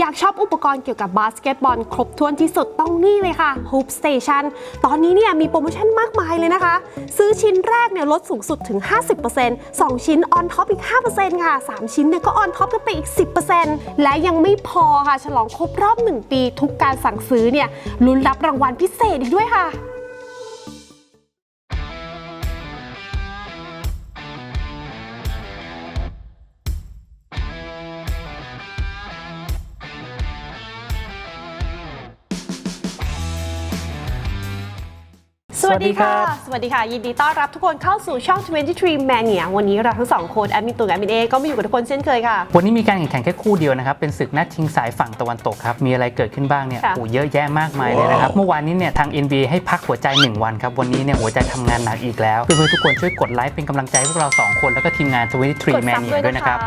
อยากชอบอุปกรณ์เกี่ยวกับบาสเกตบอลครบถ้วนที่สุดต้องนี่เลยค่ะ Hoop Station ตอนนี้เนี่ยมีโปรโมชั่นมากมายเลยนะคะ ซื้อชิ้นแรกเนี่ยลดสูงสุดถึง 50% 2 ชิ้นออนท็อปอีก 5%ค่ะ 3 ชิ้นเนี่ยก็ออนท็อปกันไปอีก 10%และยังไม่พอค่ะ ฉลองครบรอบ 1 ปี ทุกการสั่งซื้อเนี่ยลุ้นรับรางวัลพิเศษอีกด้วยค่ะ สวัสดีค่ะ สวัสดีค่ะ ยินดีต้อนรับทุกคนเข้าสู่ช่อง 23 Mania วันนี้เราทั้งสองคนแอดมินตูนแอดมินเอก็มาอยู่กับทุกคนเช่นเคยค่ะ วันนี้มีการแข่งขันแค่คู่เดียวนะครับ เป็นศึกนัดชิงสายฝั่งตะวันตกครับ มีอะไรเกิดขึ้นบ้างเนี่ยค่ะโอ้เยอะแยะมากมายเลยนะครับ เมื่อวานนี้เนี่ยทาง NBA ให้พักหัวใจ 1 วันครับ วันนี้เนี่ยหัวใจทำงานหนักอีกแล้ว เพื่อนๆทุกคนช่วยกดไลค์เป็นกำลังใจให้พวกเรา2คนแล้วก็ทีมงาน กด23 ซับ Mania ด้วยนะครับ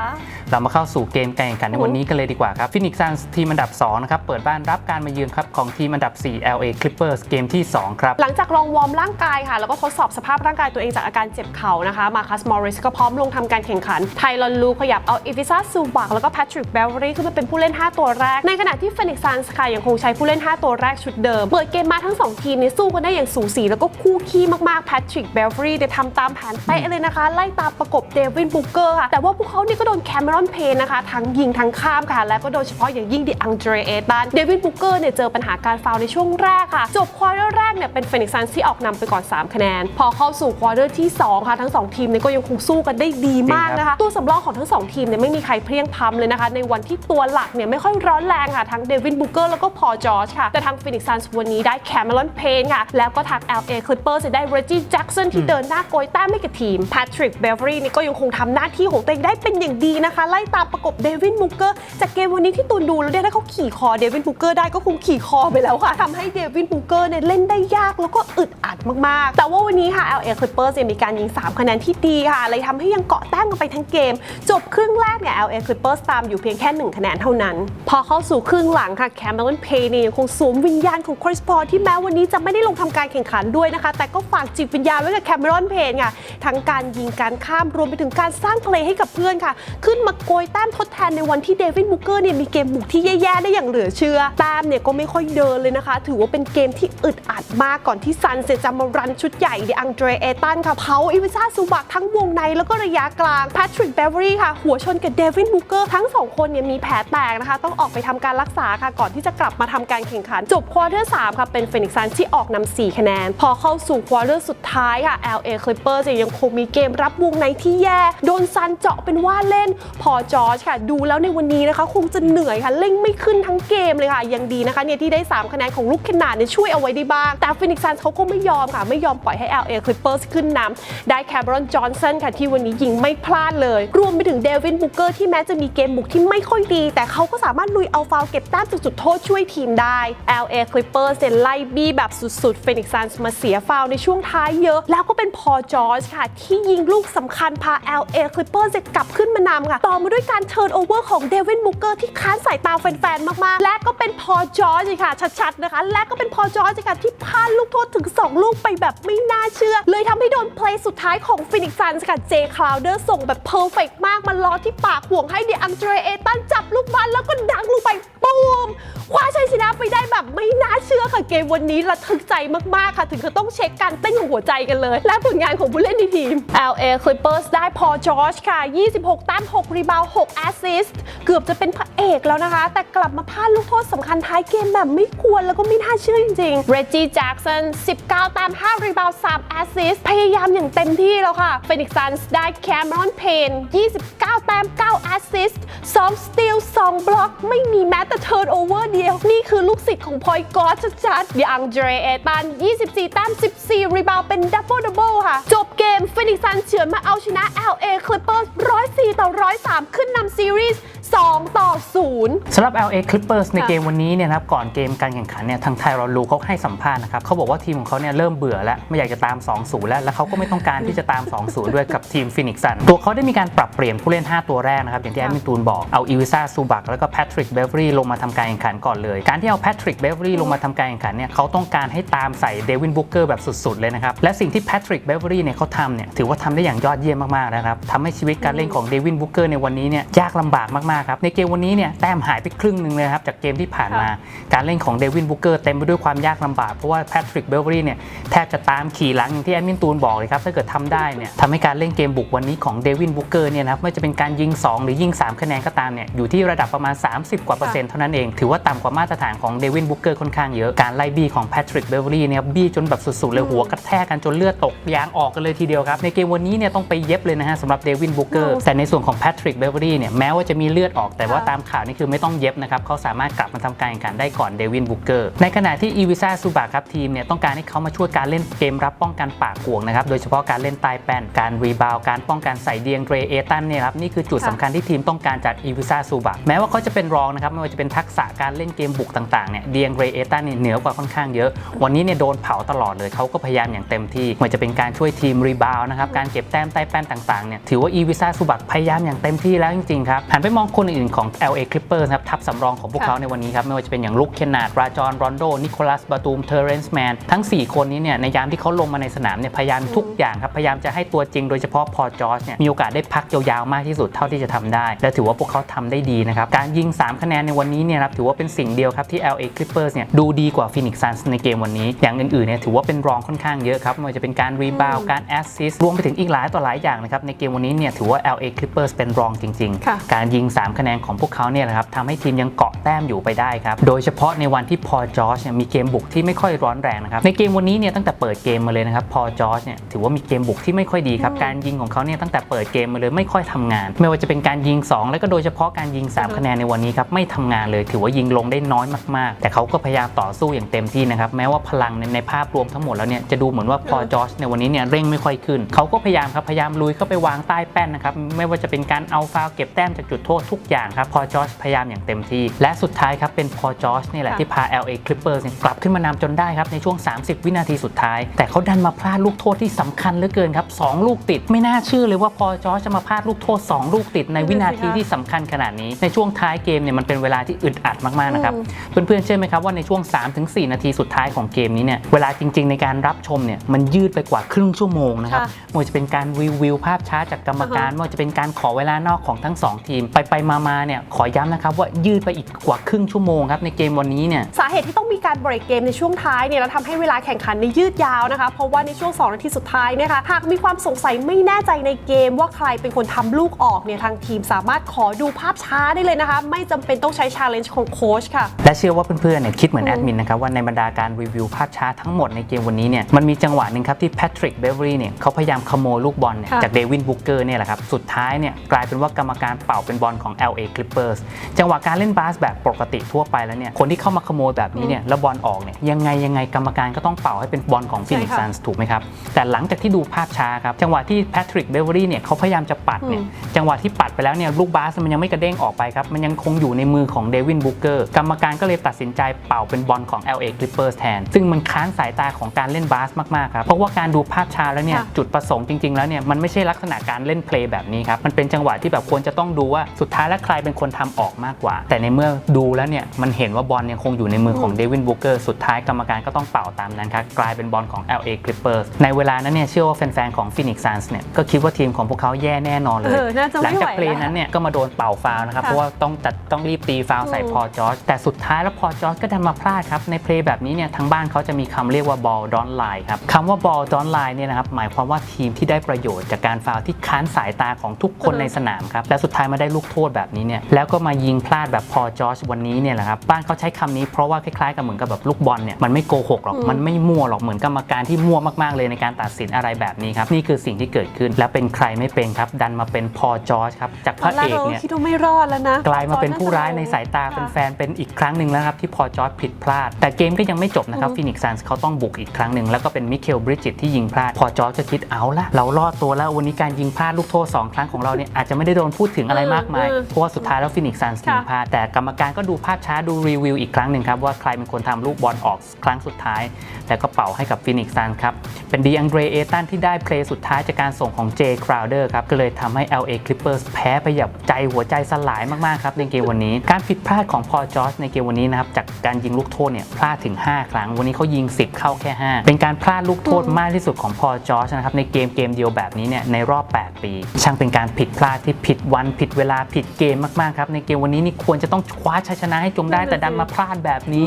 เรามาเข้าสู่เกมการแข่งขันในวันนี้กันเลยดีกว่าครับฟินิกซ์ซันทีมอันดับ2นะครับเปิดบ้านรับการมาเยือนครับของทีมอันดับ 4 LA Clippers เกมที่สองครับ หลังจากลองวอร์มร่างกายค่ะ แล้วก็ทดสอบสภาพร่างกายตัวเองจากอาการเจ็บเข่านะคะมาคัสมอริสก็พร้อมลงทำการแข่งขันไทลอนลูขยับเอาอีฟิซ่าซูบักแล้วก็แพทริกเบลวอรี่ขึ้นมาเป็นผู้เล่น 5 ตัวแรก ในขณะที่เฟนิกซ์ซันส์ค่ะยังคงใช้ผู้เล่น 5 ตัวแรกชุดเดิมเปิดเกมมาทั้ง 2 ทีมเนี่ยสู้กันได้อย่างสูสีแล้วก็คู่ขี้มากๆแพทริกเบลวอรี่เนี่ยทำตามแผนเป๊ะเลยนะคะไล่ตามประกบเดวินบุกเกอร์ค่ะแต่ว่าพวกเขาเนี่ยก็โดนแคมเมรอนเพนนะคะ ทั้งยิงทั้งข้ามค่ะ และก็โดยเฉพาะอย่างยิ่งดิอังเดรเอตันเดวินบุกเกอร์เนี่ยเจอปัญหาการฟาวล์ในช่วงแรกค่ะ จบควอเตอร์แรกเนี่ยเป็นเฟนิกซ์ซันที่ออกนำไปก่อน 3 คะแนน พอเข้าสู่ควอเตอร์ที่ 2 ค่ะ ทั้ง 2 ทีมเนี่ยก็ยังคงสู้กันได้ดีมากนะคะ ตัวสำรองของทั้ง 2 ทีมเนี่ยไม่มีใครเพรียงพล้ำเลยนะคะ ในวันที่ตัวหลักเนี่ยไม่ค่อยร้อนแรงค่ะทั้งเดวินบุกเกอร์แล้วก็พอจอร์จค่ะแต่ทางฟินิกซ์ซันวันนี้ได้แคมเมรอนเพนค่ะแล้วก็ทาง LA Clippers จะได้เรจิแจ็กสันที่เดินหน้าโกยแต้มให้กับทีมแพทริกเบลฟรีนี่ก็ยังคงทำหน้าที่ของตัวเองได้เป็นอย่างดีนะคะไล่ตามประกบเดวินบุกเกอร์จากเกมวันนี้ที่ตูนดูแล้วเนี่ยถ้าเขาขี่คอเดวินบุกเกอร์ได้ก็คงขี่คอไปแล้วค่ะทำให้เดวินบุกเกอร์เนี่ยเล่นได้ยากแล้วก็อึดอัดมากๆ แต่ว่าวันนี้ค่ะ LA Clippers มีการยิง 3 คะแนนที่ดีค่ะเลยทำให้ยังเกาะแต้มกันไปทั้งเกม จบครึ่งแรกเนี่ย LA Clippers ตามอยู่เพียงแค่ 1 คะแนนเท่านั้น พอเข้าสู่ครึ่งหลังค่ะแคมเมรอนเพย์เนี่ยยังคงสวมวิญญาณของคริสพอลที่แม้วันนี้จะไม่ได้ลงทำการแข่งขันด้วยนะคะ แต่ก็ฝากจิตวิญญาณไว้กับแคมเมรอนเพย์ค่ะทั้งการยิงการข้ามรวมไปถึงการสร้างเพลย์ให้กับเพื่อนค่ะ ขึ้นมาโกยแต้มทดแทนในวันที่เดวิดบุกเกอร์เนี่ยมีเกมบุกที่แย่ๆได้อย่างเหลือเชื่อแต้มเนี่ยก็ไม่ค่อยเดินเลยนะคะ ถือว่าเป็นเกมที่อึดอัดมากก่อนที่ซันเซจะมารันชุดใหญ่เดอังเดรเอตันค่ะเผาอีวิซาซูบักทั้งวงในแล้วก็ระยะกลางแพทริกเบเวอรี่ค่ะ หัวชนกับเดวิดบุกเกอร์ทั้งสองคนเนี่ยมีแผลแตกนะคะ ต้องออกไปทำการรักษาค่ะก่อนที่จะกลับมาทำการแข่งขันจบควอเตอร์3ค่ะเป็นเฟนิกซ์ซันที่ออกนำ4คะแนน พอเข้าสู่ควอเตอร์สุดท้ายค่ะ LA Clippers ยังคงมีเกมรับวงในที่แย่ โดนซันเจาะเป็นว่าเล่นพอจอร์จค่ะ ดูแล้วในวันนี้นะคะ คงจะเหนื่อยค่ะเล่งไม่ขึ้นทั้งเกมเลยค่ะ ยังดีนะคะเนี่ยที่ได้ 3 คะแนนของลูกขนาดเนี่ยช่วยเอาไว้ได้บ้าง แต่ฟินิกซ์ซันเขาก็ไม่ยอมค่ะ ไม่ยอมปล่อยให้ LA Clippers ขึ้นนำได้แคบรอนจอห์นสันค่ะที่วันนี้ยิงไม่พลาดเลย รวมไปถึงเดวินบุกเกอร์ที่แม้จะมีเกมบุกที่ไม่ค่อยดี แต่เขาก็สามารถลุยเอาฟาวเก็บแต้มจากจุดโทษช่วยทีมได้ LA Clippers เนี่ยไล่บี้แบบสุดๆฟินิกซ์ซันมาเสียฟาวในช่วงท้ายเยอะ แล้วก็เป็นพอจอร์จค่ะ ที่ยิงลูกสำคัญพา LA Clippers กลับขึ้นมานำค่ะต่อมาด้วยการเทิร์นโอเวอร์ของเดวินบุกเกอร์ที่ค้านสายตาแฟนๆ มากๆ และก็เป็นพอจอร์จค่ะ ชัดๆ นะคะ และก็เป็นพอจอร์จค่ะ ที่พลาดลูกโทษถึง 2 ลูกไปแบบไม่น่าเชื่อ เลยทำให้โดนเพลย์สุดท้ายของฟินิกซ์ซันค่ะเจคลาวเดอร์ส่งแบบเพอร์เฟกมากมาล้อที่ปากห่วงให้เดอังเดรเอตันจับลูกบอลแล้วก็ดังลงไปปูมคว้าชัยชนะไปได้แบบไม่น่าเชื่อค่ะเกมวันนี้ระทึกใจมากๆค่ะ ถึงกับต้องเช็คการเต้นของหัวใจกันเลย และผลงานของผู้เล่นในทีม LA Clippers ได้พอจอร์จค่ะ 26 แต้ม 6 รีบาว 6 แอสซิสต์เกือบจะเป็นพระเอกแล้วนะคะ แต่กลับมาพลาดลูกโทษสำคัญท้ายเกมแบบไม่ควรแล้วก็ไม่น่าเชื่อจริงๆเรจจี้แจ็กสัน19 ตาม 5 รีบาว 3 แอสซิสต์พยายามอย่างเต็มที่แล้วค่ะเฟนิกซันสได้แคมรอนเพน29 ต้ม 9 แอสซิสต์2สตีล 2 บล็อก ไม่มีแม้แต่เทิร์นโอเวอร์เดียว นี่คือลูกศิษย์ของพอยกอสชัดๆอย่างเดรเอตัน 24 แต้ม 14 รีบาวเป็นดับเบิลดับเบิลค่ะ จบเกมฟินิกซันเฉือนมาเอาชนะ LA Clippers 104 ต่อ 103 ขึ้นนำซีรีส์ 2 ต่อ 0 สำหรับ LA Clippers ในค่ะ เกมวันนี้เนี่ยนะครับก่อนเกมการแข่งขันเนี่ยทางไทรอนลูเขาให้สัมภาษณ์นะครับเขาบอกว่าทีมของเขาเนี่ยเริ่มเบื่อแล้ว ไม่อยากจะตาม 2-0 แล้ว แล้วเขาก็ไม่ต้องการที่จะตาม 2-0 ด้วยกับทีมฟินิกซันตัวเขาได้มีการปรับเปลี่ยนผู้เล่น 5 ตัวแรกนะครับ อย่างที่แอดมินตูนบอกเอาอีวิซ่าซูบักแล้วก็แพทริกเบเวอรี่ลงมาทำการแข่งขันก่อนเลย การที่เอาแพทริกเบเวอรี่ลงมาทำการแข่งขันเนี่ยเขาต้องการให้ตามใส่เดวินบุกเกอร์แบบสุดๆเลยนะครับและสิ่งที่แพทริกเบเวอรี่เนี่ยเขาทำเนี่ยถือว่าทำได้อย่างยอดเยี่ยมมากๆนะครับทำให้ชีวิตการเล่นของเดวินบุกเกอร์ในวันนี้เนี่ยยากลำบากมากๆครับครับในเกมวันนี้เนี่ยแต้มหายไปครึ่งหนึ่งเลยครับจากเกมที่ผ่านมาการเล่นของเดวินบุกเกอร์เต็มไปด้วยความยากลำบากเพราะว่าแพทริกเบลเวอรี่เนี่ยแทบจะตามขี่หลังอย่างที่แอดมินตูนบอกเลยครับถ้าเกิดทำได้เนี่ยทำให้การเล่นเกมบุกวันนี้ของเดวินบุกเกอร์เนี่ยนะครับไม่ว่าจะเป็นการยิง 2 หรือยิง 3 คะแนนก็ตามเนี่ยอยู่ที่ระดับประมาณ 30 กว่าเปอร์เซ็นต์เท่านั้นเอง ถือว่าต่ำกว่ามาตรฐานของเดวินบุกเกอร์ค่อนข้างเยอะการไล่บี้ของแพทริกเบลเวอรี่เนี่ยบี้จนแบบสุดๆเลยหัวกระแทกกันจนเลือดตกยางออกกันเลยทีเดียวครับในเกมวันนี้เนี่ยต้องไปเย็บเลยนะฮะสำหรับเดวินบุกเกอร์แต่ในส่วนของแพทริกเบเวอรี่เนี่ยแม้ว่าจะมีเลือดออก แต่ว่าค่ะตามข่าวนี่คือไม่ต้องเย็บนะครับเขาสามารถกลับมาทำการแข่งขันได้ก่อนเดวินบุกเกอร์ในขณะที่อีวิซ่าซูบะครับทีมเนี่ยต้องการให้เขามาช่วยการเล่นเกมรับป้องกันปากกวงนะครับโดยเฉพาะการเล่นใต้แป้นการรีบาวการป้องกันใส่เดียงเดรเอตันเนี่ยครับนี่คือจุดค่ะสำคัญที่ทีมต้องการจากอีวิซ่าซูบะแม้ว่าเขาจะเป็นรองนะครับไม่ว่าจะเป็นทักษะการเล่นเกมบุกต่างๆเนี่ยเดียงเดรเอตันเนี่ยเหนือกว่าค่อนข้างเยอะ วันนี้เนี่ยโดนเผาตลอดเลยเขาก็พยายามอย่างเต็มที่ไม่ว่าจะเป็นการช่วยทีมรีบาวนะครับการเก็บแต้มใต้แป้นต่างๆเนี่ยถือว่าอีวิซ่าซูบะพยายามอย่างเต็มที่แล้วจริงๆครับหันไปมองคนอื่นๆของ LA Clippers ครับทัพสำรองของพวกค่ะเขาในวันนี้ครับไม่ว่าจะเป็นอย่างลุคเคนนาดราจอนรอนโด นิโคลัสบาตูมเทอร์เรนส์แมนทั้ง 4 คนนี้เนี่ยในยามที่เขาลงมาในสนามเนี่ยพยายามทุกอย่างครับ พยายามจะให้ตัวจริงโดยเฉพาะพอจอร์จเนี่ยมีโอกาสได้พักยาวๆ มากที่สุดเท่าที่จะทำได้ และถือว่าพวกเขาทำได้ดีนะครับ การยิง 3 คะแนนในวันนี้เนี่ยครับถือว่าเป็นสิ่งเดียวครับที่ LA Clippers เนี่ยดูดีกว่า Phoenix Suns ในเกมวันนี้ อย่างอื่นๆเนี่ยถือว่าเป็นรองค่อนข้างเยอะครับไม่ว่าจะเป็นการรีบาวการแอสซิสรวมไปถึงอีกหลายต่อหลายอย่างนะครับในเกมวันนี้เนี่ยถือว่า LA Clippers เป็นรองจริงค่ะๆการยิง3คะแนนของพวกเขาเนี่ยนะครับทำให้ทีมยังเกาะแต้มอยู่ไปได้ครับ โดยเฉพาะในวันที่พอจอร์จเนี่ยมีเกมบุกที่ไม่ค่อยร้อนแรงนะครับ ในเกมวันนี้เนี่ยตั้งแต่เปิดเกมมาเลยนะครับ พอจอร์จเนี่ยถือว่ามีเกมบุกที่ไม่ค่อยดีครับอืมการยิงของเขาเนี่ยตั้งแต่เปิดเกมมาเลยไม่ค่อยทำงาน ไม่ว่าจะเป็นการยิง 2 แล้วก็โดยเฉพาะการยิง 3 คะแนนในวันนี้ครับไม่ทำงานเลย ถือว่ายิงลงได้น้อยมากๆ แต่เขาก็พยายามต่อสู้อย่างเต็มที่นะครับแม้ว่าพลังในในภาพรวมทั้งหมดแล้วเนี่ยจะดูเหมือนว่าพอจอร์จในวันนี้เนี่ยเร่งไม่ค่อยขึ้นเขาก็พยายามครับพยายามลุยเข้าไปวางใต้แป้นนะครับไม่ว่าจะเป็นการเอาฟาวล์เก็บแต้มจากจุดโทษทุกอย่างครับพอจอร์จพยายามอย่างเต็มที่ และสุดท้ายครับเป็นพอจอร์จนี่แหละค่ะที่พา LA Clippers เนี่ยกลับขึ้นมานำจนได้ครับในช่วง 30 วินาทีสุดท้าย แต่เขาดันมาพลาดลูกโทษที่สำคัญเหลือเกินครับสองลูกติด ไม่น่าเชื่อเลยว่าพอจอร์จจะมาพลาดลูกโทษสองลูกติดในวินาทีที่สำคัญขนาดนี้ ในช่วงท้ายเกมเนี่ยมันเป็นเวลาที่อึดอัดมากๆนะครับอืมเพื่อนๆเชื่อไหมครับว่าในช่วง 3-4 นาทีสุดท้ายของเกมนี้เนี่ยเวลาจริง ๆ ในการรับชมเนี่ยมันยืดไปกว่าครึ่งชั่วโมงนะครับค่ะไม่ว่าจะเป็นการรีวิวภาพช้าจากกรรมการอ่าฮะไม่ว่าจะเป็นการขอเวลานอกของทั้งสองทีมไปไปๆมาๆเนี่ยขอย้ำนะครับว่ายืดไปอีกกว่าครึ่งชั่วโมงครับในเกมวันนี้เนี่ยสาเหตุที่ต้องมีการเบรกเกมในช่วงท้ายเนี่ยแล้วทำให้เวลาแข่งขันในยยืดยาวนะคะ เพราะว่าในช่วง 2 นาทีสุดท้ายเนี่ยค่ะหากมีความสงสัยไม่แน่ใจในเกมว่าใครเป็นคนทำลูกออกเนี่ยทางทีมสามารถขอดูภาพช้าได้เลยนะคะ ไม่จำเป็นต้องใช้ challenge ของโค้ชค่ะ และเชื่อว่าเพื่อนๆเนี่ยคิดเหมือนอืแอมดมินนะครับว่าในบรรดาการรีวิวภาพช้าทั้งหมดในเกมวันนี้เนี่ยมันมีจังหวะหนึ่งครับที่แพทริกเบเวอรี่เนี่ยเขาพยายามขโมยลูกบอลเนี่ยค่ะจากเดวินบุกเกอร์เนี่ยแหละครับสุดท้ายเนี่ยกลายเป็นว่ากรรมการเป่าเป็นบอลของ LA Clippers จังหวะการเล่นบาสแบบปกติทั่วไปแล้วเนี่ยคนที่เข้ามาขโมยแบบนี้เนี่ยแล้วบอลออกเนี่ยยังไงยังไงกรรมการก็ต้องเป่าให้เป็นบอลของฟินิกใช่ซัค่ะนส์ถูกไหมครับ แต่หลังจากที่ดูภาพช้าครับ จังหวะที่แพทริกเบเวอรี่เนี่ยเขาพยายามจะปัดเนี่ยอืมจังหวะที่ปัดไปแล้วเนี่ยลูกบาสมันยังไม่กระเด้งออกไปครับ มันยังคงอยู่ในมือของเดวินบุกเกอร์กรรมการก็เลยตัดสินใจเป่าเป็นบอลของ LA Clippers แทน ซึ่งมันค้านสายตาของการเล่นบาสมากๆครับเพราะว่าการดูภาพช้าแล้วเนี่ยค่ะจุดประสงค์จริงๆ แล้วเนี่ยมันไม่ใช่ลักษณะการเล่นเพลย์แบบนี้ครับมันเป็นจังหวะที่แบบควรจะต้องดูว่าสุดท้ายแล้วใครเป็นคนทำออกมากกว่า แต่ในเมื่อดูแล้วเนี่ยมันเห็นว่าบอลยังคงอยู่ในมือของเดวินบุกเกอร์สุดท้ายกรรมการก็ต้องเป่าตามนั้นครับกลายเป็นบอลของ LA Clippers ในเวลานั้นเนี่ยเชื่อว่าแฟนๆของ Phoenix Suns เนี่ยก็คิดว่าทีมของพวกเขาแย่แน่นอนเลยเออน่าจะหลัไม่จากไหวเพลย์แล้วนั้นเนี่ยก็มาโดนเป่าฟาวล์นะครับค่ะเพราะว่าต้องจัดต้องรีบตีฟาวล์ใส่อืมพอจอร์จแต่สุดท้ายแล้วพอจอร์จก็ดันมาพลาดครับในเพลย์แบบนี้เนี่ยทางบ้านเขาจะมีคำเรียกว่าบอลดอนไลน์ครับคำว่าบอลดอนไลน์เนี่ยนะครับหมายความว่าทีมที่ได้ประโยชน์จากการฟาวล์ที่ค้านสายตาของทุกคนอืมในสนามครับและสุดท้ายมาได้ลูกโทษแบบนี้เนี่ยแล้วก็มายิงพลาดแบบพอจอร์จวันนี้เนี่ยแหละครับบ้านเขาใช้คำนี้เพราะว่าคล้ายๆกับเหมือนกับแบบลูกบอลเนี่ยมันไม่โกหกหรอกอืมมันไม่มั่วหรอกเหมือนกรรมการที่มั่วมากๆเลยในการตัดสินอะไรแบบนี้ครับนี่คือสิ่งที่เกิดขึ้นและเป็นใครไม่เป็นครับ ดันมาเป็นพอจอร์จครับจากพตอระนแรเอกกเราเนี่ยคิดว่าไม่รอดแล้วนะกลายมาเป็นผู้ร้ายในสายตาค่ะแฟนๆเป็นอีกครั้งหนึ่งแล้วครับที่พอจอร์จผิดพลาด แต่เกมก็ยังไม่จบนะครับอืมฟินิกซันส์เขาต้องบุกอีกครั้งหนึ่งแล้วก็เป็นมิเคลบริดจิตที่ยิงพลาดพอจอร์จก็คิดเอาละเรารอดตัวแล้ววันนี้การยิงพลาดลูกโทษสองครั้งของเราเนี่ยอาจจะไม่ได้โดนพูดถึงอะไรมากมายอืมเพราะว่าสุดท้ายแล้วฟินิกซันส์ยิงพลาดแต่กรรมการก็ดูภาพช้าดูรีวิวอีกครั้งหนึ่งครับว่าใครเป็นคนทำลูกบอลออกครั้งสุดท้ายแล้วก็เป่าให้กับฟินิกซันครับเป็นดีอังเดรเอตันที่ได้เพลย์สุดท้ายจากการส่งของเจคราวเดอร์ครับก็เลยทำให้ LA Clippers แพ้ไปแบบใจหัวใจสลายมากๆครับในเกมวันนี้ การผิดพลาดของพอจอร์จในเกมวันนี้นะครับจากการยิงลูกโทษเนี่ยพลาดถึง 5 ครั้ง วันนี้เขายิง 10 เข้าแค่ 5 เป็นการพลาดลูกโทษมากที่สุดของพอจอร์จนะครับในเกมเกมเดียวแบบนี้เนี่ยในรอบ 8 ปี ช่างเป็นการผิดพลาดที่ผิดวันผิดเวลาผิดเกมมากๆครับ ในเกมวันนี้นี่ควรจะต้องคว้าชัยชนะให้จงได้แต่ดันมาพลาดแบบนี้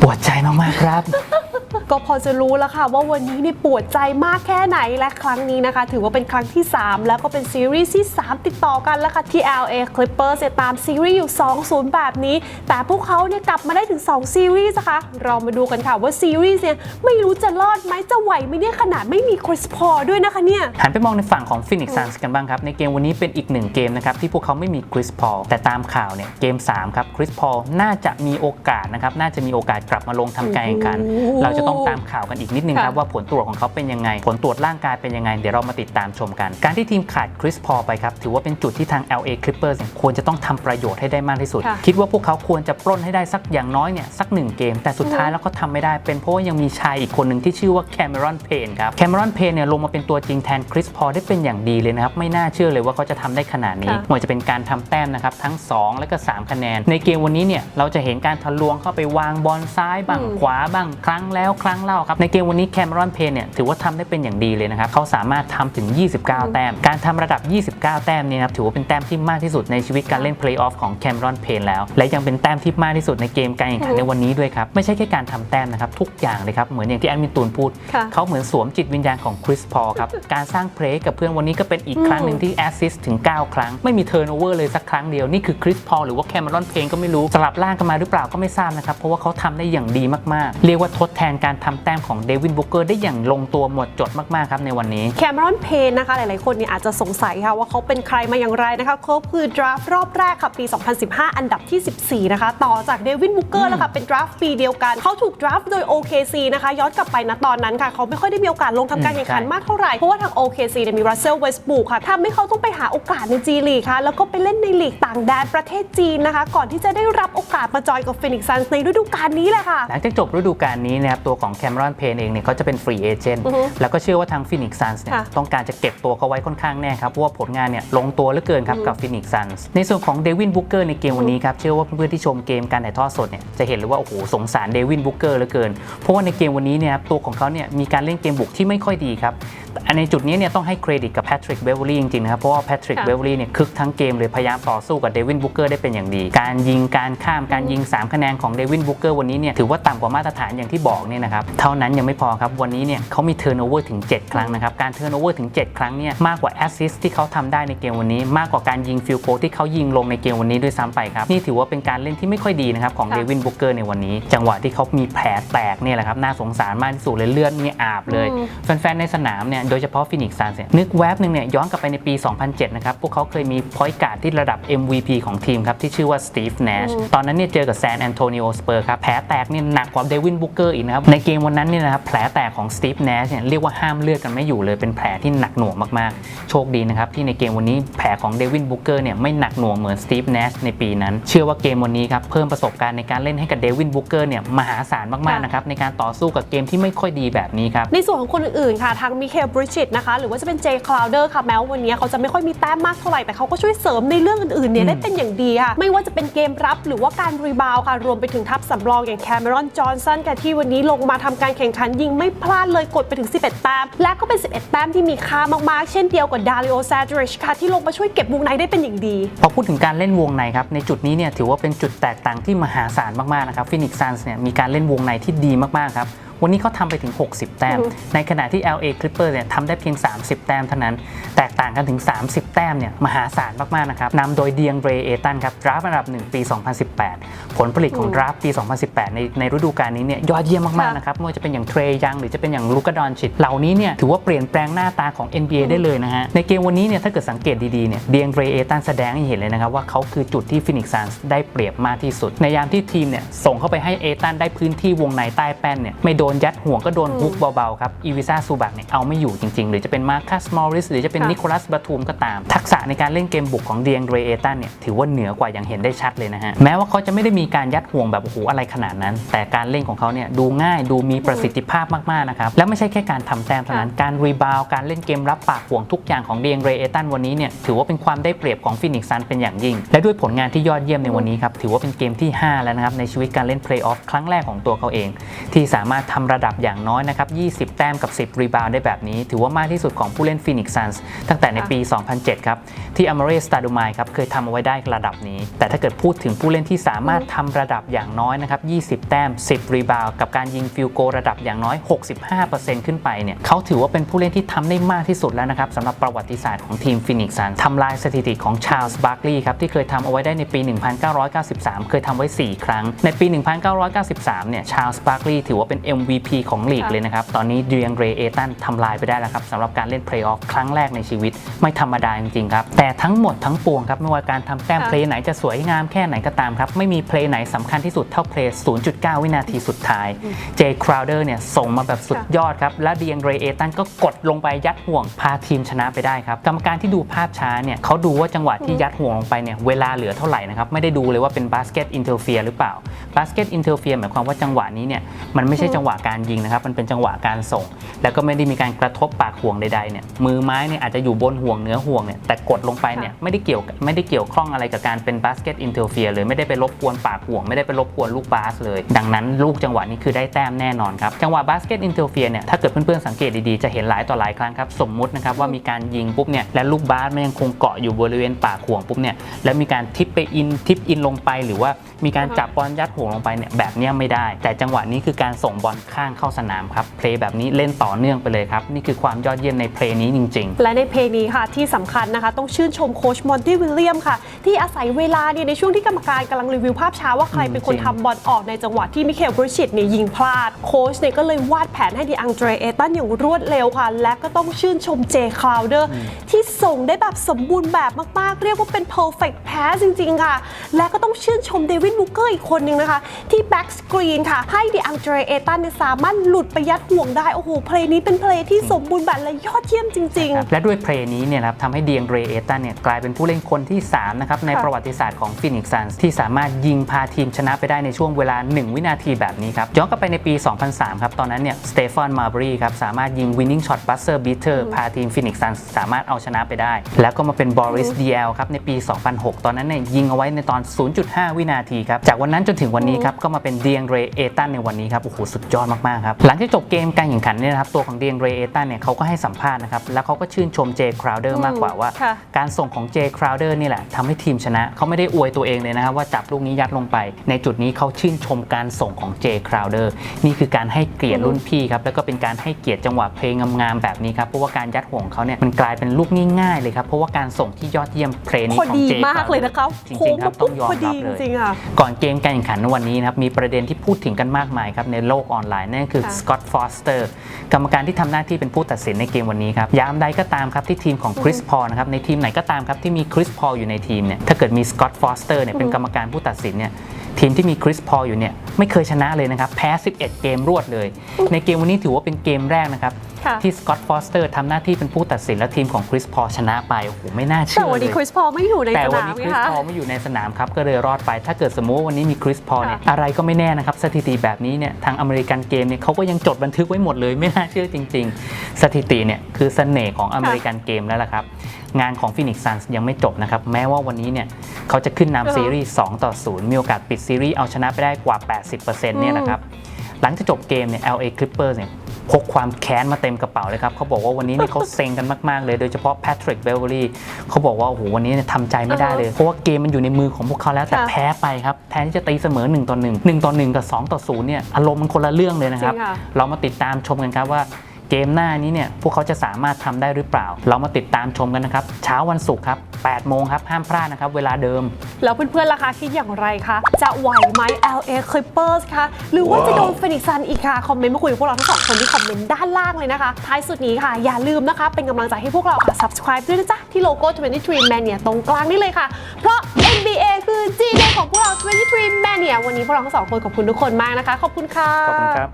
ปวดใจมากๆครับ ก็พอจะรู้แล้วค่ะว่าวันนี้นี่ปวดใจมากแค่ไหนและครั้งนี้นะคะ ถือว่าเป็นครั้งที่ 3 แล้วก็เป็นซีรีส์ที่ 3 ติดต่อกันแล้วค่ะที่ LA Clippers เนี่ยตามซีรีส์อยู่ 2-0 แบบนี้ แต่พวกเขาเนี่ยกลับมาได้ถึง 2 ซีรีส์นะคะ เรามาดูกันค่ะว่าซีรีส์เนี่ยไม่รู้จะรอดไหมจะไหวไหมเนี่ยขนาดไม่มีคริสพอด้วยนะคะเนี่ยหันไปมองในฝั่งของ Phoenix Suns กันบ้างครับในเกมวันนี้เป็นอีกหนึ่งเกมนะครับที่พวกเขาไม่มีคริสพอลแต่ตามข่าวเนี่ยเกม3ครับคริสพอลน่าจะมีโอกาสนะครับน่าจะมีโอกาสกลับมาลงทำการแข่งขันโอ้โหเราจะต้องตามข่าวกันอีกนิดนึงครับค่ะว่าผลตรวจของเขาเป็นยังไง ผลตรวจร่างกายเป็นยังไง เดี๋ยวเรามาติดตามชมกัน การที่ทีมขาดคริสพอลไปครับ ถือว่าเป็นจุดที่ทาง LA Clippers เนี่ยควรจะต้องทำประโยชน์ให้ได้มากที่สุดค่ะคิดว่าพวกเขาควรจะปล้นให้ได้สักอย่างน้อยเนี่ยสักหนึ่งเกม แต่สุดท้ายแล้วก็ทำไม่ได้เป็นเพราะว่ายังมีชายอีกคนหนึ่งที่ชื่อว่าแคม e รอนเพนครับแคม e รอนเพนเนี่ยลงมาเป็นตัวจริงแทนคริสพอลได้เป็นอย่างดีเลยนะครับไม่น่าเชื่อเลยว่าเขาจะทำได้ขนาดนี้ค่ะไม่ว่าจะเป็นการทำแต้มนะครับทั้ง 2 และก็ 3 คะแนน ในเกมวันนี้เนี่ยเราจะเห็นการทะลวงเข้าไปวางบอลซ้ายบ้างอืมขวาบ้างครั้งแล้วครั้งเล่าครับ ในเกมวันนี้แคม e รอนเพนเนี่ยถือว่าทำได้เป็นอย่างดีเลยนะครับเขาสามารถทำถึง 29 แต้ม การทำระดับ 29 แต้มเนี่ยนะครับถือว่าเป็นแต้มที่มากที่สุดในชีวิตการเล่นเพลย์ออฟของแคม e รอนเพนแล้ว และยังเป็นแต้มที่มากที่สุดในเกมการแข่งขันในวันนี้ด้วยครับ ไม่ใช่แค่การทำแต้มนะครับทุกอย่างเลยครับเหมือนอย่างที่แอดมินตูนพูดค่ะเขาเหมือนสวมจิตวิญญาณของคริสพอลครับการสร้างเพลย์กับเพื่อนวันนี้ก็เป็นอีกครั้งหนึ่งที่แอสซิสต์ถึง 9 ครั้งไม่มีเทิร์นโอเวอร์เลยสักครั้งเดียวนี่คือคริสพอลหรือว่าแคม e รอนเพนก็ไม่รู้สลับร่างกันมาหรือเปล่าก็ไม่ทราบนะครับเพราะว่าเขาทำได้อย่างดีมากๆ เรียกว่าทดแทนการทำแต้มของเดวินบุกเกอร์ได้อย่างลงตัวหมดจดมากๆครับในวันนี้แคมรอนเพนนะคะหลายๆคนเนี่ยอาจจะสงสัยค่ะว่าเขาเป็นใครมาอย่างไรนะคะเขาคือดราฟต์รอบแรกค่ะปี 2015 อันดับที่ 14 นะคะ ต่อจากเดวินบุกเกอร์แล้วค่ะเป็นดราฟต์ปีเดียวกัน เขาถูกดราฟต์โดย OKC นะคะย้อนกลับไปนะตอนนั้นค่ะ เขาไม่ค่อยได้มีโอกาสลงทำการแข่งขันใช่มากเท่าไหร่ เพราะว่าทาง OKC เนี่ยมีรัสเซลเวสต์บูค่ะทำให้เขาต้องไปหาโอกาสในจีลีกค่ะ แล้วก็ไปเล่นในลีกต่างแดนประเทศจีนนะคะ ก่อนที่จะได้รับโอกาสมาจอยกับฟินิกซ์ซันในฤดูกาลนี้แหละค่ะหลังจากจบฤดูกาลนี้นะครับตัวของแคม e รอนเพนเองเนี่ยเขาจะเป็นฟรีเอเจนต์อือฮึแล้วก็เชื่อว่าทางฟินิกซันส์เนี่ยค่ะต้องการจะเก็บตัวเขาไว้ค่อนข้างแน่ครับเพราะว่าผลงานเนี่ยลงตัวเหลือเกินครับกับฟินิกซันส์ในส่วนของเดวินบุกเกอร์ในเกมวันนี้ครับเชื่อว่าเพื่อนๆที่ชมเกมการถ่ายทอดสดเนี่ยจะเห็นเลยว่าโอ้โหสงสารเดวินบุกเกอร์เหลือเกิน เพราะว่าในเกมวันนี้เนี่ยครับตัวของเขาเนี่ยมีการเล่นเกมบุกที่ไม่ค่อยดีครับแต่ในจุดนี้เนี่ยต้องให้เครดิตกับแพทริกเบเวอรี่จริงๆนะครับเพราะว่าแพทริกค่ะเบเวอรี่เนี่ยคึกทั้งเกมเลยพยายามต่อสู้กับเดวินบุกเกอร์ได้เป็นอย่างดี การยิงการข้ามการยิง 3 คะแนนของเดวินบุกเกอร์วันนี้เนี่ยถือว่าต่ำกว่ามาตรฐานอย่างที่บอกเนี่ยนะครับเท่านั้นยังไม่พอครับวันนี้เนี่ยเขามีเทิร์นโอเวอร์ถึง 7 ครั้งนะครับการเทิร์นโอเวอร์ถึง 7 ครั้งเนี่ยมากกว่าแอสซิสที่เขาทำได้ในเกมวันนี้ มากกว่าการยิงฟิลโกที่เขายิงลงในเกมวันนี้ด้วยซ้ำไปครับนี่ถือว่าเป็นการเล่นที่ไม่ค่อยดีนะครับของค่ะเดวินบุกเกอร์ในวันนี้ จังหวะที่เขามีแผลแตกเนี่ยแหละครับน่าสงสารมากที่สุดเลยเลือดเนี่ยอาบเลยอืมแฟนๆในสนามเนี่ยโดยเฉพาะฟินิกซ์ซันเนี่ยนึกแวบหนึ่งเนี่ยย้อนกลับไปในปี 2007 นะครับ พวกเขาเคยมีพอยต์การ์ดที่ระดับ MVP ของทีมครับ ที่ชื่อว่าสตีฟเนชอืมตอนนั้นเนี่ยเจอกับแซนแอนโทนิโอสเปอร์ครับ แผลแตกเนี่ยหนักกว่าเดวินบุกเกอร์อีกนะครับ ในเกมวันนั้นเนี่ยนะครับแผลแตกของสตีฟเนชเนี่ยเรียกว่าห้ามเลือดกันไม่อยู่เลยเป็นแผลที่หนักหน่วงมากๆ โชคดีนะครับที่ในเกมวันนี้แผลของเดวินบุกเกอร์เนี่ยไม่หนักหน่วงเหมือนสตีฟเนชในปีนั้น เชื่อว่าเกมวันนี้ครับเพิ่มประสบการณ์ในการเล่นให้กับเดวินบุกเกอร์เนี่ยมหาศาลมากๆนะครับในการต่อสู้กับเกมที่ไม่ค่อยดีแบบนี้ครับในส่วนของคนอื่นๆค่ะทางมิเคลบริจิตนะคะหรือว่าจะเป็นเจคลาวเดอร์ค่ะแม้ว่าวันนี้เขาจะไม่ค่อยมีแต้มมากเท่าไหร่แต่เขาก็ช่วยเสริมในเรื่องอื่นๆเนี่ยอืมได้เป็นอย่างดีค่ะไม่ว่าจะเป็นเกมรับหรือว่าการรีบาวด์ค่ะรวมไปถึงทัพสำรองอย่างแคม e รอนจอห์นสันค่ะที่วันนี้ลงมาทำการแข่งขันยิงไม่พลาดเลยกดไปถึง 11 แต้ม และก็เป็น 11 แต้มที่มีค่ามากๆ เช่นเดียวกับดาริโอซาดริชค่ะที่ลงมาช่วยเก็บวงในได้เป็นอย่างดี พอพูดถึงการเล่นวงในครับ ในจุดนี้เนี่ยถือว่าเป็นจุดแตกต่างที่มหาศาลมากๆนะครับฟินิกซันส์เนี่ยมีการเล่นวงในที่ดีมากๆครับ วันนี้เขาทำไปถึง 60 แต้มอือฮึในขณะที่ LA Clippers เนี่ยทำได้เพียง 30 แต้มเท่านั้น แตกต่างกันถึง 30 แต้มเนี่ยมหาศาลมากๆนะครับนำโดยเดียงเบรเอตันครับดราฟต์อันดับ 1 ปี 2018 ผลผลิตของอืมดราฟต์ปี 2018 ในในฤดูกาลนี้เนี่ยยอดเยี่ยมมากๆค่ะนะครับไม่ว่าจะเป็นอย่างเทรยังหรือจะเป็นอย่างลูกาดอนชิตเหล่านี้เนี่ยถือว่าเปลี่ยนแปลงหน้าตาของ NBA ได้เลยนะฮะในเกมวันนี้เนี่ยถ้าเกิดสังเกตดีๆเนี่ยเดียงเบรเอตันแสดงให้เห็นเลยนะครับว่าเขาคือจุดที่ฟินิกซ์ซันส์ได้เปรียบมากที่สุด ในยามที่ทีมเนี่ยส่งเข้าไปให้เอตันได้พื้นที่วงในใต้แป้นเนี่ยไม่โดนยัดห่วงก็โดนฮุกเบาๆครับอีวิซ่าซูบักเนี่ยเอาไม่อยู่จริงๆ หรือจะเป็นมาร์คัสมอริสหรือจะเป็นค่ะนิโคลัสบาทูมก็ตาม ทักษะในการเล่นเกมบุกของเดียงเบรเอตันเนี่ยถือว่าเหนือกว่าอย่างเห็นได้ชัดเลยนะฮะแม้ว่าเขาจะไม่ได้มีการยัดห่วงแบบโอ้โหอะไรขนาดนั้น แต่การเล่นของเขาเนี่ยดูง่ายดูมีประสิทธิภาพมากๆนะครับและไม่ใช่แค่การทำแต้มเท่านั้นการรีบาวการเล่นเกมรับปากห่วงทุกอย่างของเดียงเรเอตันวันนี้เนี่ยถือว่าเป็นความได้เปรียบของฟินิกซ์ซันเป็นอย่างยิ่ง และด้วยผลงานที่ยอดเยี่ยมในวันนี้ครับถือว่าเป็นเกมที่ 5 แล้วนะครับในชีวิตการเล่นเพลย์ออฟครั้งแรกของตัวเขาเอง ที่สามารถทำระดับอย่างน้อยนะครับ 20 แต้มกับ 10 รีบาวด์ได้แบบนี้ ถือว่ามากที่สุดของผู้เล่น Phoenix Suns ตั้งแต่ในปี 2007 ครับ ที่ Amare s t a d u m a i ครับเคยทำเอาไว้ได้ระดับนี้ แต่ถ้าเกิดพูดถึงผู้เล่นที่สามารถทำระดับอย่างน้อยนะครับ 20 แต้ม 10 รีบาวด์กับการยิงฟิลโกระดับอย่างน้อย 65%ขึ้นไปเนี่ยเขาถือว่าเป็นผู้เล่นที่ทำได้มากที่สุดแล้วนะครับสำหรับประวัติศาสตร์ของทีม Phoenix Suns ทำลายสถิติของ Charles Barkley ครับที่เคยทำเอาไว้ได้ในปี 1993 เคยทำไว้ 4 ครั้ง ในปี 1993 เนี่ย Charles Barkley ถือว่าเป็น MVP ของลีกค่ะเลยนะครับ ตอนนี้เดียงเรเอตันทำลายไปได้แล้วครับสำหรับการเล่นเพลย์ออฟครั้งแรกในชีวิต ไม่ธรรมดาจริงๆครับ แต่ทั้งหมดทั้งปวงครับ ไม่ว่าการทำแต้มค่ะเพลย์ไหนจะสวยงามแค่ไหนก็ตามครับ ไม่มีเพลย์ไหนสำคัญที่สุดเท่าเพลย์ 0.9 วินาทีสุดท้ายเจคราวเดอร์เนี่ยส่งมาแบบสุดยอดครับ และเดียงเรเอตันก็กดลงไปยัดห่วงพาทีมชนะไปได้ครับกรรมการที่ดูภาพช้าเนี่ยเขาดูว่าจังหวะที่ยัดห่วงลงไปเนี่ยเวลาเหลือเท่าไหร่นะครับไม่ได้ดูเลยว่าเป็นบาสเกตอินเทอร์เฟียหรือเปล่าบาสเกตอินเทอร์เฟียหมายความว่าจังหวะนี้เนี่ยมันไม่ใช่จังหวะการยิงนะครับมันเป็นจังหวะการส่ง แล้วก็ไม่ได้มีการกระทบปากห่วงใดๆเนี่ยมือไม้เนี่ยอาจจะอยู่บนห่วงเหนือห่วงเนี่ยแต่กดลงไปเนี่ยไม่ได้เกี่ยวกับไม่ได้เกี่ยวข้องอะไรกับการเป็นบาสเกตอินเทอร์เฟียเลยไม่ได้ไปรบกวนปากห่วง ไม่ได้ไปรบกวนลูกบาสเลย ดังนั้นลูกจังหวะนี้คือได้แต้มแน่นอนครับจังหวะบาสเกตอินเทอร์เฟียเนี่ยถ้าเกิดเพื่อนๆสังเกตดีๆจะเห็นหลายต่อหลายครั้งครับสมมุตินะครับว่ามีการยิงปุ๊บเนี่ยและลูกบาสมันยังคงเกาะอยู่บริเวณปากห่วงปุ๊บเนี่ยแล้วมีการทิปไปอินทิปอินลงไปหรือว่า มีการจับบอลยัดห่วงลงไปเนี่ยแบบเนี้ยไม่ได้ แต่จังหวะนี้คือการส่งบอลข้างเข้าสนามครับเพลย์แบบนี้เล่นต่อเนื่องไปเลยครับ นี่คือความยอดเยี่ยมในเพลย์นี้จริง ๆ และในเพลงนี้ค่ะที่สำคัญนะคะ ต้องชื่นชมโค้ชมอนตี้วิลเลียมค่ะ ที่อาศัยเวลาเนี่ยในช่วงที่กรรมการกำลังรีวิวภาพช้าว่าใครเป็นคนจริงทำบอลออกในจังหวะที่มิเคลบริชิตเนี่ยยิงพลาดโค้ชเนี่ยก็เลยวาดแผนให้ดีอังเดรเอตันอย่างรวดเร็วค่ะ และก็ต้องชื่นชมเจคลาวเดอร์ที่ส่งได้แบบสมบูรณ์แบบมากๆ เรียกว่าเป็น perfect pass จริง ๆ ค่ะ และก็ต้องชื่นชมเดวิดบุกเกอร์อีกคนนึงนะคะ ที่แบ็กสกรีนค่ะ ให้ดีอังเดรเอตันเนี่ยสามารถหลุดไปยัดห่วงได้ โอ้โห เพลงนี้เป็นเพลงที่สมบูรณ์แบบและยอดเยี่ยมจริง ๆ และด้วยเพลงนี้เนี่ยนะครับทำให้เดียงเรเอตันเนี่ยกลายเป็นผู้เล่นคนที่ 3 นะครับ ในค่ะประวัติศาสตร์ของฟินิกซันที่สามารถยิงพาทีมชนะไปได้ในช่วงเวลา 1 วินาทีแบบนี้ครับย้อนกลับไปในปี 2003 ครับตอนนั้นเนี่ยสเตฟานมาร์บรีครับสามารถยิง winning shot buzzer beater พาทีมฟินิกซันสามารถเอาชนะไปได้ แล้วก็มาเป็นบอริสดีเอลครับในปี 2006 ตอนนั้นเนี่ยยิงเอาไว้ในตอน 0.5 วินาทีครับจากวันนั้นจนถึงวันนี้ครับก็มาเป็นเดียงเรเอตันในวันนี้ครับโอ้โหสุดยอดมากๆครับหลังจากจบเกมการแข่งขันเนี่ยนะครับตัวของเดียงเรเอตันเนี่ยเขาก็ให้สัมภาษณ์นะครับแล้วเขาก็ชื่นชมเจคราวเดอร์มากกว่าว่าค่ะการส่งของเจคราวเดอร์นี่แหละทำให้ทีมชนะเขาไม่ได้อวยตัวเองเลยนะครับว่าจับลูกนี้ยัดลงไป ในจุดนี้เขาชื่นชมการส่งของเจคราวเดอร์นี่คือการให้เกียรติรุ่นพี่ครับแล้วก็เป็นการให้เกียรติจังหวะเพลงงามๆแบบนี้ครับเพราะว่าการยัดห่วงของเขาเนี่ยมันกลายเป็นลูกง่ายๆเลยครับเพราะว่าการส่งที่ยอดเยี่ยมเพลงนี้พอของดีเจมากเลยนะคะจริงๆครับต้องยอมพอรัดีบเลยจริงๆอะก่อนเกมการแข่งขันในวันนี้นะครับมีประเด็นที่พูดถึงกันมากมายครับในโลกออนไลน์นั่นก็คือค่ะสกอตฟอสเตอร์กรรมการที่ทำหน้าที่เป็นผู้ตัดสินในเกมวันนี้ครับยามใดก็ตามครับที่ทีมของคริสพอลนะครับในทีมไหนก็ตามครับที่มีคริสพอลอยู่ในทีมเนี่ยถ้าเกิดมีสกอตฟอสเตอร์เนี่ยเป็นกรรมการผู้ตัดสินเนี่ยทีมที่มีคริสพอลอยู่เนี่ยไม่เคยชนะเลยนะครับแพ้ 11 เกมรวดเลย ในเกมวันนี้ถือว่าเป็นเกมแรกนะครับค่ะที่สกอตฟอสเตอร์ทำหน้าที่เป็นผู้ตัดสินและทีมของคริสพอลชนะไปโอ้โหไม่น่าเชื่แต่อวันเลนี้ยคริสพอลไม่อยู่ในแต่สวันนามนี้คไงริสคะพอลไม่อยู่ในสนามครับก็เลยรอดไป ถ้าเกิดสมมติว่าวันนี้มีคริสพอลเนี่ยอะไรก็ไม่แน่นะครับสถิติแบบนี้เนี่ยทางอเมริกันเกมเนี่ยเขาก็ยังจดบันทึกไว้หมดเลยไม่น่าเชื่อจริง ๆ สถิติเนี่ยคือเสน่ห์ของอเมริกันเกมแล้วล่ะครับ งานของฟินิกซ์ซันยังไม่จบนะครับ แม้ว่าวันนี้เนี่ยเขาจะขึ้นเออนำซีรีส์ 2 ต่อ 0 มีโอกาสปิดซีรีส์เอาชนะไปได้กว่า 80%เนี่ยนะครับ หลังจากจบเกมเนี่ย LA Clippers เนี่ยพกความแค้นมาเต็มกระเป๋าเลยครับ เขาบอกว่าวันนี้เนี่ยเขาเซ็งกันมาก ๆ เลย โดยเฉพาะแพทริกเบลเวอรี่เขาบอกว่า โอ้โห วันนี้เนี่ยทำใจไม่ได้เลย เพราะว่าเกมมันอยู่ในมือของพวกเขาแล้ว แต่ค่ะแพ้ไปครับ แทนที่จะตีเสมอ 1 ต่อ 1 1 ต่อ 1 กับ 2 ต่อ 0 เนี่ย อารมณ์มันคนละเรื่องเลยนะครับจริงค่ะเรามาติดตามชมกันครับว่า เกมหน้านี้เนี่ยพวกเขาจะสามารถทำได้หรือเปล่า เรามาติดตามชมกันนะครับ เช้าวันศุกร์ครับ8โมงครับ ห้ามพลาดนะครับ เวลาเดิม แล้วเพื่อนๆล่ะคะคิดอย่างไรคะ จะไหวไหม LA Clippers คะ หรือว่าจะโดนฟินิกซันอีกคะ คอมเมนต์มาคุยกับพวกเราทั้งสองคนที่คอมเมนต์ด้านล่างเลยนะคะ ท้ายสุดนี้ค่ะ อย่าลืมนะคะ เป็นกำลังใจให้พวกเราค่ะ subscribe ด้วยนะจ๊ะ ที่โลโก้ 23 Mania ตรงกลางนี่เลยค่ะ เพราะ NBA คือ G Day ของพวกเรา 23 Mania วันนี้พวกเราทั้งสองคนขอบคุณทุกคนมากนะคะ ขอบคุณค่ะ ขอบคุณครับ